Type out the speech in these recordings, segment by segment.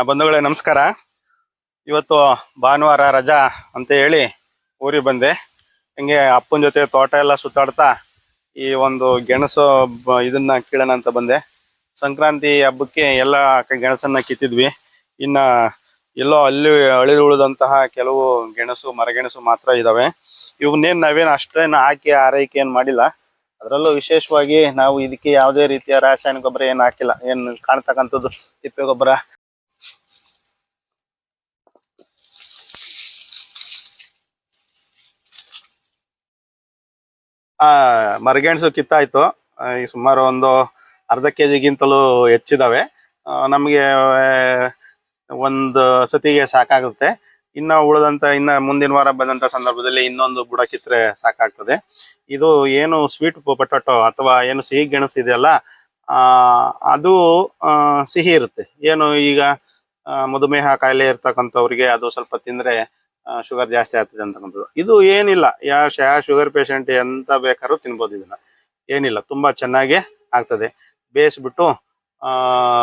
ಬಂಧುಗಳೇ, ನಮಸ್ಕಾರ. ಇವತ್ತು ಭಾನುವಾರ ರಜಾ ಅಂತ ಹೇಳಿ ಊರಿಗೆ ಬಂದೆ. ಹಿಂಗೆ ಅಪ್ಪನ ಜೊತೆ ತೋಟ ಎಲ್ಲ ಸುತ್ತಾಡ್ತಾ ಈ ಒಂದು ಗೆಣಸು ಇದನ್ನ ಕೀಳೋಣ ಅಂತ ಬಂದೆ. ಸಂಕ್ರಾಂತಿ ಹಬ್ಬಕ್ಕೆ ಎಲ್ಲ ಗೆಣಸನ್ನ ಕಿತ್ತಿದ್ವಿ. ಇನ್ನ ಎಲ್ಲೋ ಅಲ್ಲಿ ಅಳಿ ಉಳಿದಂತಹ ಕೆಲವು ಗೆಣಸು ಮರಗೆಣಸು ಮಾತ್ರ ಇದಾವೆ. ಇವನ್ನೇನ್ ನಾವೇನು ಅಷ್ಟೇನು ಹಾಕಿ ಆರೈಕೆ ಏನು ಮಾಡಿಲ್ಲ. ಅದರಲ್ಲೂ ವಿಶೇಷವಾಗಿ ನಾವು ಇದಕ್ಕೆ ಯಾವುದೇ ರೀತಿಯ ರಾಸಾಯನಿಕ ಗೊಬ್ಬರ ಏನು ಹಾಕಿಲ್ಲ. ಏನು ಕಾಣ್ತಕ್ಕಂಥದ್ದು ತಿಪ್ಪೆ ಗೊಬ್ಬರ. ಆ, ಮರಗೆಣಸು ಕಿತ್ತಾಯ್ತು. ಈ ಸುಮಾರು ಒಂದು ಅರ್ಧ ಕೆ ಜಿಗಿಂತಲೂ ಹೆಚ್ಚಿದಾವೆ ನಮಗೆ ಒಂದು ಸತಿಗೆ ಸಾಕಾಗುತ್ತೆ. ಇನ್ನ ಉಳಿದಂತ, ಇನ್ನ ಮುಂದಿನ ವಾರ ಬಂದಂತ ಸಂದರ್ಭದಲ್ಲಿ ಇನ್ನೊಂದು ಬುಡ ಕಿತ್ರೆ ಸಾಕಾಗ್ತದೆ. ಇದು ಏನು ಸ್ವೀಟ್ ಪೊಟಾಟೊ ಅಥವಾ ಏನು ಸಿಹಿ ಗೆಣಸು ಇದೆಯಲ್ಲ ಅದು ಸಿಹಿ ಇರುತ್ತೆ. ಏನು ಈಗ ಮಧುಮೇಹ ಕಾಯಿಲೆ ಇರ್ತಕ್ಕಂಥವ್ರಿಗೆ ಅದು ಸ್ವಲ್ಪ ತಿಂದ್ರೆ ಶುಗರ್ ಜಾಸ್ತಿ ಆಗ್ತದೆ ಅಂತಕ್ಕಂಥದ್ದು. ಇದು ಏನಿಲ್ಲ. ಯಾವ ಯಾವ ಶುಗರ್ ಪೇಷಂಟ್ ಎಂತ ಬೇಕಾದ್ರೂ ತಿನ್ಬೋದು ಇದನ್ನ. ಏನಿಲ್ಲ. ತುಂಬಾ ಚೆನ್ನಾಗಿ ಆಗ್ತದೆ. ಬೇಯಿಸ್ಬಿಟ್ಟು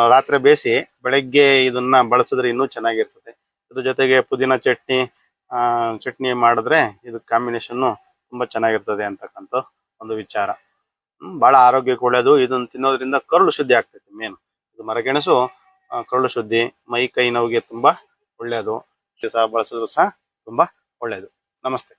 ರಾತ್ರಿ ಬೇಯಿಸಿ ಬೆಳಗ್ಗೆ ಇದನ್ನ ಬಳಸಿದ್ರೆ ಇನ್ನೂ ಚೆನ್ನಾಗಿರ್ತದೆ. ಇದ್ರ ಜೊತೆಗೆ ಪುದೀನ ಚಟ್ನಿ, ಆ, ಚಟ್ನಿ ಮಾಡಿದ್ರೆ ಇದು ಕಾಂಬಿನೇಷನ್ನು ತುಂಬಾ ಚೆನ್ನಾಗಿರ್ತದೆ ಅಂತಕ್ಕಂಥ ಒಂದು ವಿಚಾರ. ಬಹಳ ಆರೋಗ್ಯಕ್ಕೆ ಒಳ್ಳೆಯದು ಇದನ್ನ ತಿನ್ನೋದ್ರಿಂದ ಕರುಳು ಶುದ್ಧಿ ಆಗ್ತೈತೆ ಮೇನ್ ಇದು ಮರಗೆಣಸು ಕರುಳು ಶುದ್ಧಿ, ಮೈ, ಕೈ ನೋವಿಗೆ ತುಂಬಾ ಒಳ್ಳೆಯದು ಸಹ ಬಳಸಿದ್ರು ಸಹ ತುಂಬಾ ಒಳ್ಳೆಯದು ನಮಸ್ತೆ.